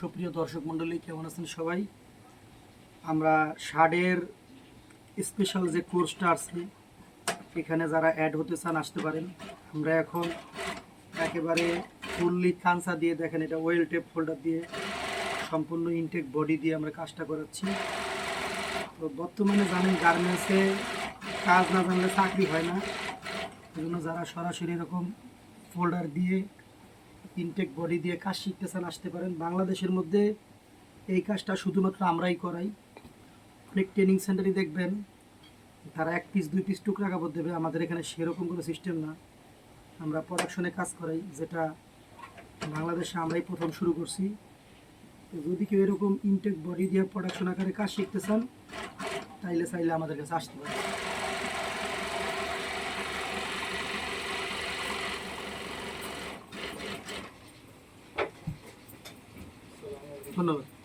সুপ্রিয় দর্শক মণ্ডলী, কেমন আছেন সবাই? আমরা শার্টের স্পেশাল যে কোর্সটা আছে, এখানে যারা অ্যাড হতে চান আসতে পারেন। আমরা এখন একেবারে ফুললি কাঁচা দিয়ে দেখেন, এটা ওয়েল টেপ ফোল্ডার দিয়ে সম্পূর্ণ ইনটেক বডি দিয়ে আমরা কাজটা করাচ্ছি। তো বর্তমানে জানেন গার্মেন্টসে কাজ না জানলে চাকরি হয় না। এজন্য যারা সরাসরি এরকম ফোল্ডার দিয়ে ইনটেক বডি দিয়ে কাজ শিখতে চান আসতে পারেন। বাংলাদেশের মধ্যে এই কাজটা শুধুমাত্র আমরাই করাই। অনেক ট্রেনিং সেন্টারই দেখবেন। তারা এক পিস দুই পিস টুকরা কাপড় দেবে। আমাদের এখানে সেরকম কোনো সিস্টেম না। আমরা প্রোডাকশনে কাজ করাই, যেটা বাংলাদেশে আমরাই প্রথম শুরু করছি। যদি কেউ এরকম ইনটেক বডি দিয়ে প্রোডাকশন আকারে কাজ শিখতে চান, তাইলে, চাইলে আমাদের কাছে আসতে পারে ধন্যবাদ।